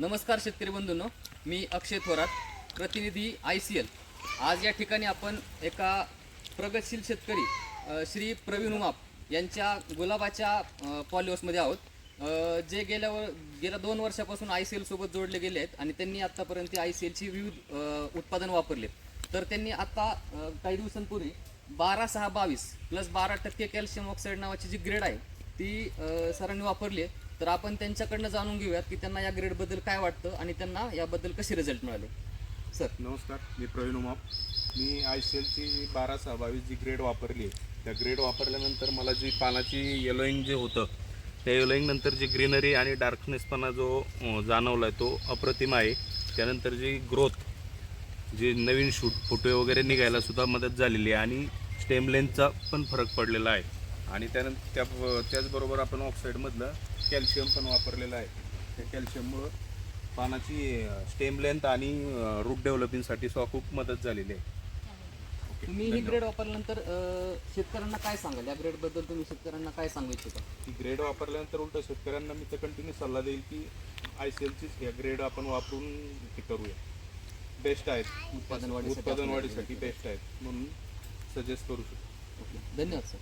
नमस्कार शेतकरी बंधूंनो मी अक्षय थोरात प्रतिनिधी आय सी एल. आज या ठिकाणी आपण एका प्रगतशील शेतकरी श्री प्रवीण उमाप यांच्या गुलाबाच्या पॉलिओसमध्ये आहोत. जे गेल्या वर गेल्या दोन वर्षापासून आय सी एलसोबत जोडले गेले आहेत आणि त्यांनी आत्तापर्यंत आय सी एलची विविध उत्पादन वापरले तर त्यांनी आत्ता काही दिवसांपूर्वी बारा सहा बावीस प्लस बारा टक्के कॅल्शियम ऑक्साईड नावाची जी ग्रेड आहे ती सरांनी वापरली आहे. तर आपण त्यांच्याकडनं जाणून घेऊयात की त्यांना या ग्रेडबद्दल काय वाटतं आणि त्यांना याबद्दल कसे रिझल्ट मिळाले. सर नमस्कार मी प्रवीण उमाप मी आय सी एलची बारा सहा बावीस जी ग्रेड वापरली आहे. त्या ग्रेड वापरल्यानंतर मला जी पानाची येलोईंग जे होतं त्या येलोईंग नंतर जी ग्रीनरी आणि डार्कनेसपणा जो जाणवला आहे तो अप्रतिम आहे. त्यानंतर जी ग्रोथ जे नवीन शूट फोटो वगैरे निघायला सुद्धा मदत झालेली आहे आणि स्टेम लेंथचा पण फरक पडलेला आहे. आणि त्यानंतर त्या त्याचबरोबर आपण ऑक्साईडमधलं कॅल्शियम पण वापरलेलं आहे. त्या कॅल्शियममुळं पानाची स्टेम लेंथ आणि रूट डेव्हलपिंगसाठी सुद्धा खूप मदत झालेली आहे. तुम्ही ही धन्यवाद. ग्रेड वापरल्यानंतर अ, शेतकऱ्यांना काय सांगाल? या ग्रेडबद्दल तुम्ही शेतकऱ्यांना काय सांगू इच्छिता? ही ग्रेड वापरल्यानंतर उलट शेतकऱ्यांना मी तर कंटिन्यू सल्ला देईल की आय सी एलचीच ह्या ग्रेड आपण वापरून हे करूया. बेस्ट आहेत. उत्पादन वाढीसाठी उत्पादन वाढीसाठी बेस्ट आहेत. म्हणून सजेस्ट करू शकतो. ओके. धन्यवाद सर.